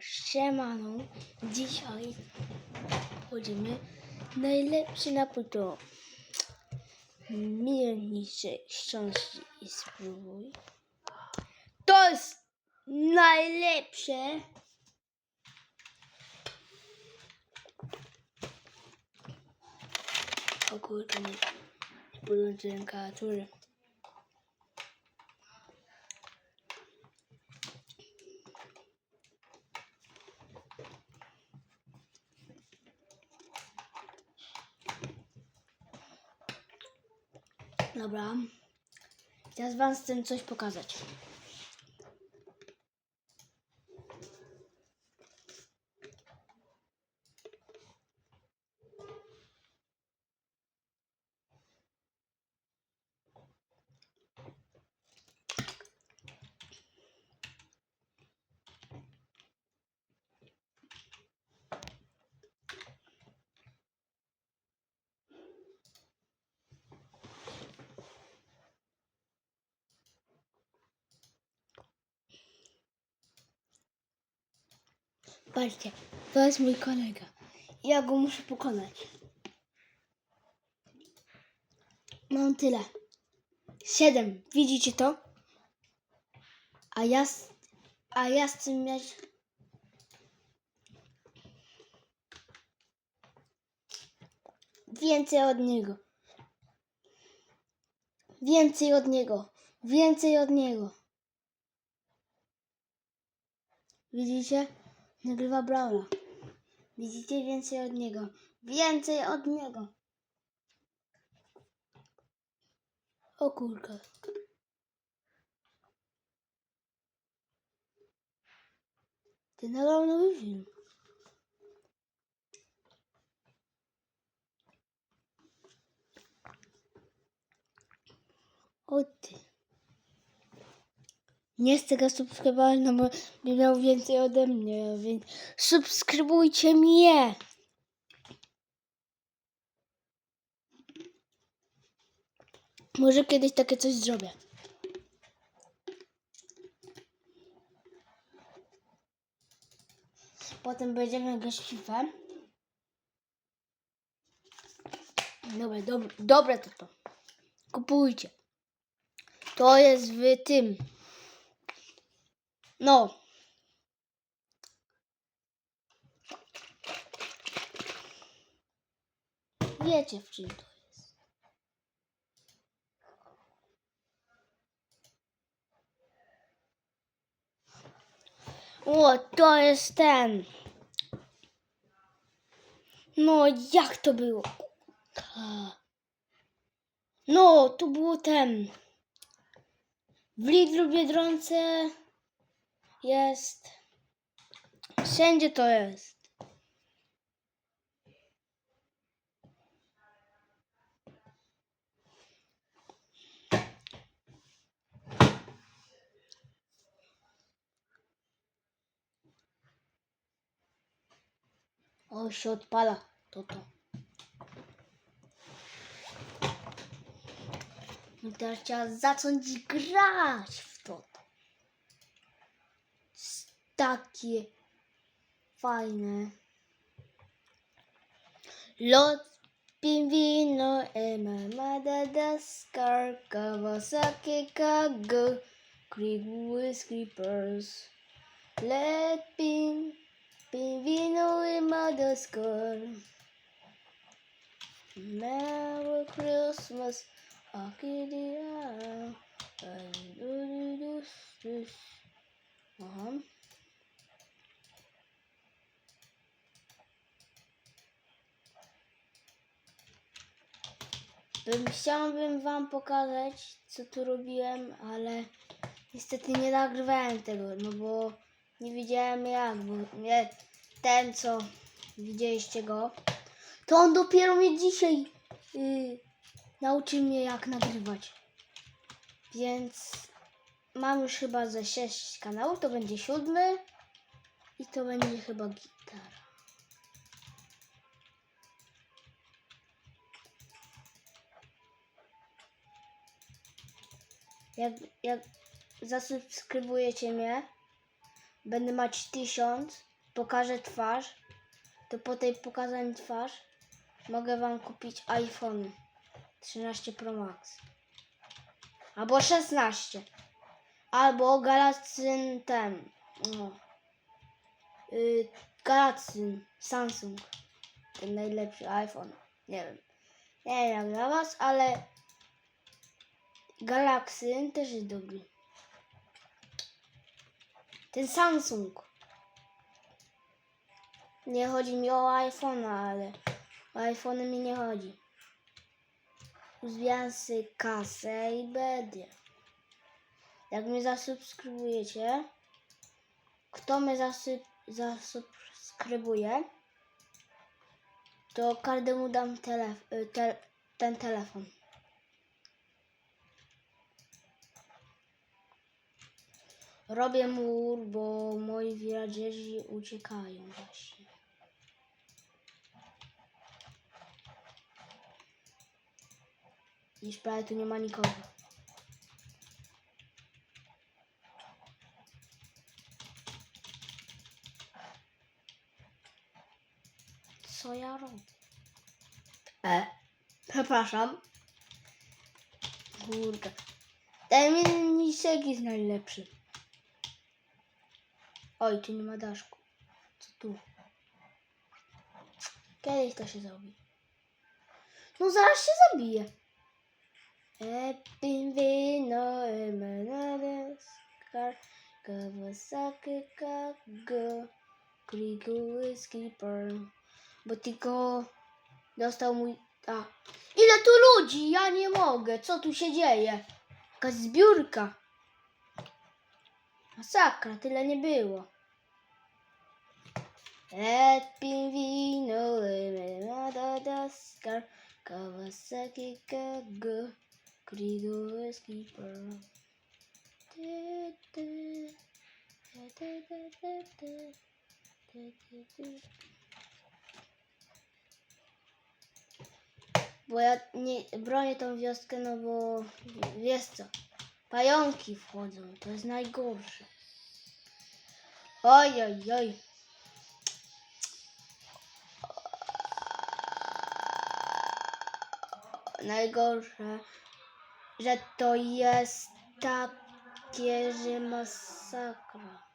Siemano. Dzisiaj chodzimy. Najlepszy napój to miernicze książki i spróbuj. To jest najlepsze. O kurde, nie, nie podłączyłem Dobra. Teraz wam z tym coś pokazać. Patrzcie, to jest mój kolega. Ja go muszę pokonać. Mam tyle. Siedem. Widzicie to? A ja, z- a ja chcę mieć... Więcej od niego. Więcej od niego. Więcej od niego. Widzicie? Nagrywa Brauna. Widzicie więcej od niego. Więcej od niego. O kurka. Ty nagrał nowy film. O ty. Nie chcę go subskrybować, no bo by miał więcej ode mnie, więc subskrybujcie mnie. Może kiedyś takie coś zrobię. Potem będziemy w FIFA. Dobra, dobre to to. Kupujcie. To jest w tym. No. Wiecie w czym to jest. O, to jest ten. No, jak to było? No, to było ten. W Lidlu Biedronce jest. Wszędzie to jest. O, się odpala. To to. I teraz trzeba zacząć grać w to. Jest takie fajne. Lot pingwino e Madagascar Kawasaki Kago Creep with creepers Let ping pingwino e Madagascar Merry Christmas Akidia Aha. Bym chciałbym wam pokazać, co tu robiłem, ale niestety nie nagrywałem tego, no bo nie wiedziałem jak, bo mnie, ten, co widzieliście go, to on dopiero mnie dzisiaj yy, mnie jak nagrywać. Więc mam już chyba ze 6 kanałów, to będzie siódmy i to będzie chyba gitara. Jak, jak zasubskrybujecie mnie, będę mieć tysiąc, pokażę twarz, to po tej pokazanej twarz mogę wam kupić iPhone 13 Pro Max. Albo 16. Albo Galaxy ten. No. Yy, Galaxy Samsung. Ten najlepszy iPhone. Nie wiem. Nie wiem jak dla was, ale Galaxy też jest dobry. Ten Samsung. Nie chodzi mi o iPhone'a, ale o iPhone mi nie chodzi. Sobie kasę i będzie. Jak mnie zasubskrybujecie, kto mnie zasubskrybuje, to każdemu dam telef- y, te, ten telefon. Robię mur, bo moi villagerzy uciekają właśnie. Już prawie tu nie ma nikogo. Co ja robię? E, przepraszam. Kurde. Ten miniszek jest najlepszy. Oj, tu nie ma daszku. Co tu? Kiedyś to się zrobi. No zaraz się zabije. Happy wino emanades car Kawasaki Kago Kriku Whiskey Pearl Bo tylko dostał mój... A. Ile tu ludzi? Ja nie mogę. Co tu się dzieje? Jakaś zbiórka. Masakra, tyle nie było. Et pingwino, mada daskar, Kawasaki kago, krigo eski Bo ja nie bronię tą wioskę, no bo wiesz co, pająki wchodzą, to jest najgorsze. Oj, oj, oj. Najgorsze, że to jest takie, że masakra.